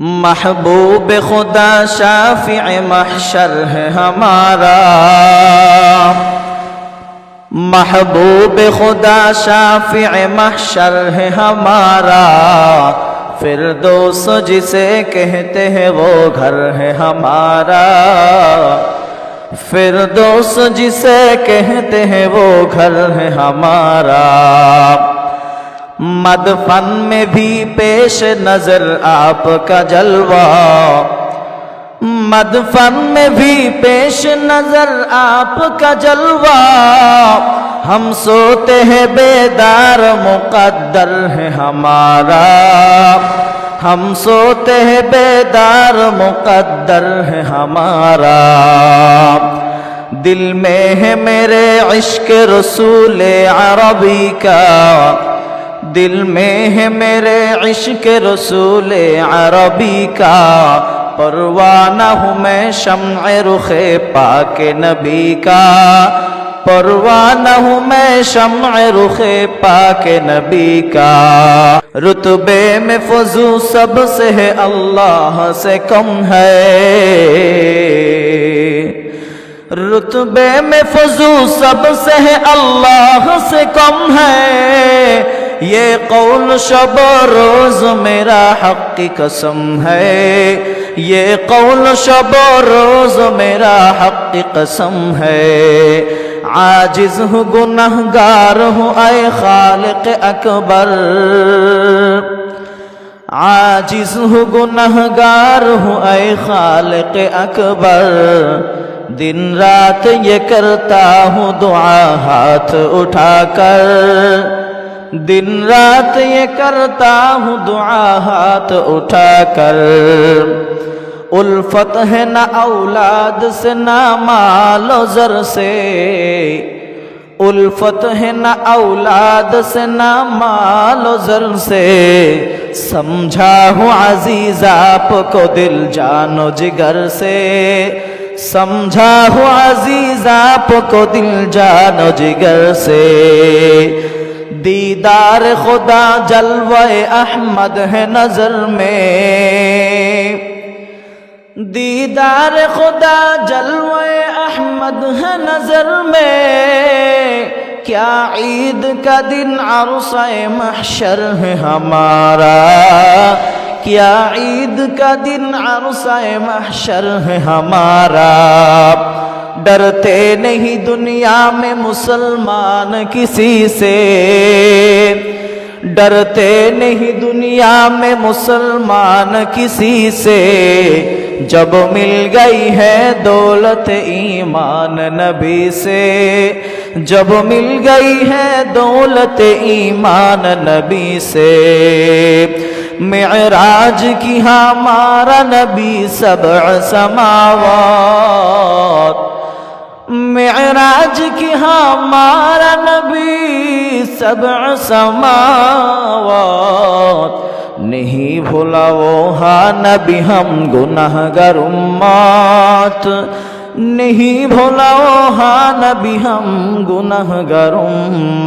محبوب خدا شافع محشر ہے ہمارا محبوب خدا شافع محشر ہے ہمارا فردوس جسے کہتے ہیں وہ گھر ہے ہمارا فردوس جسے کہتے ہیں وہ گھر ہے ہمارا مدفن میں بھی پیش نظر آپ کا جلوہ۔ مدفن میں بھی پیش نظر آپ کا جلوہ۔ ہم سوتے ہیں بیدار مقدر ہے ہمارا۔ ہم سوتے ہیں بیدار مقدر ہے ہمارا۔ دل میں ہے میرے عشق رسول عربی کا۔ دل میں ہے میرے عشق رسول عربی کا پروانہ ہوں میں شمع رخ پاک نبی کا پروانہ ہوں میں شمع رخ پاک نبی کا رتبے میں فضو سب سے ہے اللہ سے کم ہے رتبے میں فضو سب سے ہے اللہ سے کم ہے یہ قول شب و روز میرا حق کی قسم ہے۔ یہ قول شب و روز میرا حق کی قسم ہے۔ عاجز ہوں گنہگار ہوں، اے خالق اکبر۔ عاجز ہوں گنہگار ہوں، اے خالق اکبر۔ دن رات یہ کرتا ہوں، دعا ہاتھ اٹھا کر۔ دن رات یہ کرتا ہوں دعا ہاتھ اٹھا کر۔ الفت ہے نہ اولاد سے نہ مال و زر سے۔ الفت ہے نہ اولاد سے نہ مال و زر سے۔ سمجھا ہوں عزیز آپ کو دل جان و جگر سے۔ سمجھا ہوں عزیز آپ کو دل جان و جگر سے۔ دیدار خدا جلوہ احمد ہے نظر میں۔ دیدار خدا جلوہ احمد ہے نظر میں۔ کیا عید کا دن عرصہ محشر ہے ہمارا۔ کیا عید کا دن عرصہ محشر ہے ہمارا۔ ڈرتے نہیں دنیا میں مسلمان کسی سے ڈرتے نہیں دنیا میں مسلمان کسی سے جب مل گئی ہے دولت ایمان نبی سے جب مل گئی ہے دولت ایمان نبی سے معراج کی ہمارا نبی سبع سماوات معراج کی ہمارا نبی سبع سماوات نہیں بھولا وہ ہاں نبی ہم گناہ گر امات نہیں بھولا وہ ہاں نبی ہم گناہ گر امات